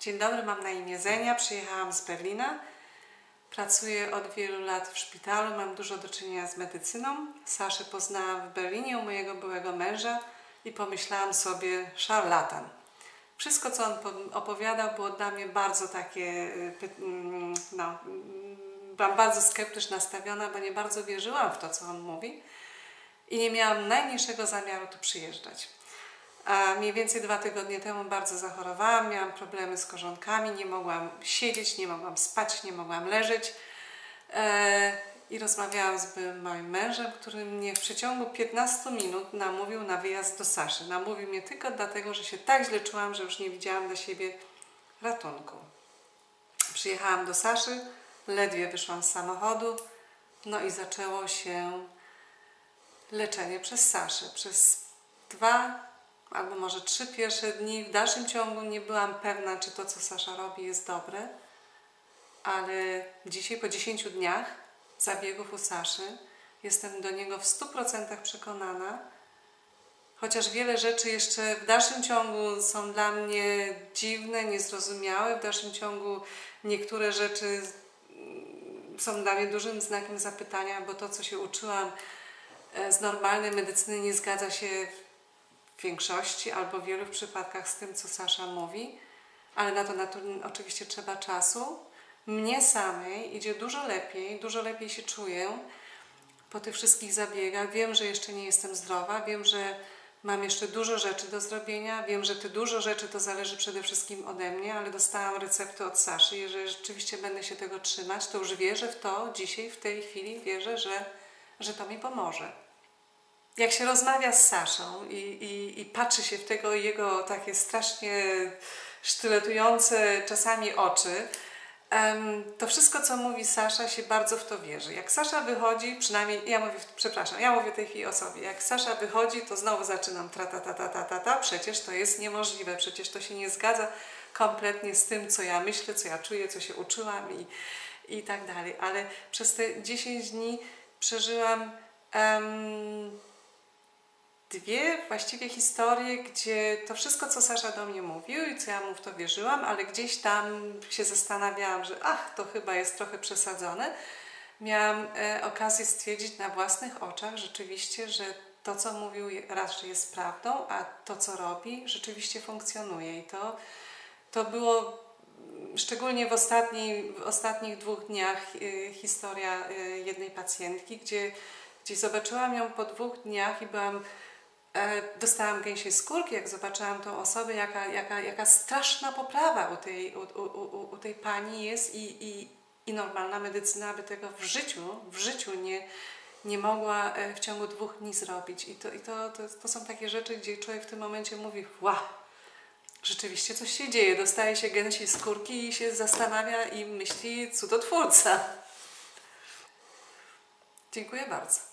Dzień dobry, mam na imię Zenia, przyjechałam z Berlina. Pracuję od wielu lat w szpitalu, mam dużo do czynienia z medycyną. Saszę poznałam w Berlinie u mojego byłego męża i pomyślałam sobie szarlatan. Wszystko, co on opowiadał, było dla mnie bardzo takie, y, mm, no, mm, byłam bardzo sceptycznie nastawiona, bo nie bardzo wierzyłam w to, co on mówi i nie miałam najmniejszego zamiaru tu przyjeżdżać. A mniej więcej dwa tygodnie temu bardzo zachorowałam, miałam problemy z korzonkami, nie mogłam siedzieć, nie mogłam spać, nie mogłam leżeć. E, I rozmawiałam z moim mężem, który mnie w przeciągu 15 minut namówił na wyjazd do Saszy. Namówił mnie tylko dlatego, że się tak źle czułam, że już nie widziałam dla siebie ratunku. Przyjechałam do Saszy, ledwie wyszłam z samochodu, no i zaczęło się leczenie przez Saszę. Przez dwa albo może trzy pierwsze dni. W dalszym ciągu nie byłam pewna, czy to, co Sasza robi, jest dobre, ale dzisiaj, po 10 dniach zabiegów u Saszy, jestem do niego w 100% przekonana. Chociaż wiele rzeczy jeszcze w dalszym ciągu są dla mnie dziwne, niezrozumiałe, w dalszym ciągu niektóre rzeczy są dla mnie dużym znakiem zapytania, bo to, co się uczyłam e, z normalnej medycyny, nie zgadza się większości albo w wielu przypadkach z tym, co Sasza mówi, ale na to, oczywiście trzeba czasu. Mnie samej idzie dużo lepiej, dużo lepiej się czuję po tych wszystkich zabiegach. Wiem, że jeszcze nie jestem zdrowa, wiem, że mam jeszcze dużo rzeczy do zrobienia, wiem, że te dużo rzeczy to zależy przede wszystkim ode mnie, ale dostałam receptę od Saszy. Jeżeli rzeczywiście będę się tego trzymać, to już wierzę w to, dzisiaj, w tej chwili wierzę, że, że to mi pomoże jak się rozmawia z Saszą i, i, i patrzy się w tego jego takie strasznie sztyletujące czasami oczy, to wszystko, co mówi Sasza, się bardzo w to wierzy. Jak Sasza wychodzi, przynajmniej ja mówię, przepraszam, ja mówię tej chwili o sobie. Jak Sasza wychodzi, to znowu zaczynam tra ta ta ta ta ta ta. Przecież to jest niemożliwe, przecież to się nie zgadza kompletnie z tym, co ja myślę, co ja czuję, co się uczyłam i, i tak dalej. Ale przez te 10 dni przeżyłam um, dwie właściwie historie, gdzie to wszystko, co Sasza do mnie mówił i co ja mu w to wierzyłam, ale gdzieś tam się zastanawiałam, że ach, to chyba jest trochę przesadzone. Miałam e, okazję stwierdzić na własnych oczach rzeczywiście, że to, co mówił, raz, że jest prawdą, a to, co robi, rzeczywiście funkcjonuje. I to, to było szczególnie w, w ostatnich dwóch dniach e, historia e, jednej pacjentki, gdzie, gdzie zobaczyłam ją po dwóch dniach i byłam dostałam gęsiej skórki, jak zobaczyłam tą osobę, jaka, jaka, jaka straszna poprawa u tej, u, u, u tej pani jest i, i, i normalna medycyna by tego w życiu, w życiu nie, nie mogła e, w ciągu dwóch dni zrobić. I, to, i to, to, to są takie rzeczy, gdzie człowiek w tym momencie mówi, wow, rzeczywiście coś się dzieje, dostaje się gęsiej skórki i się zastanawia i myśli cudotwórca. Dziękuję bardzo.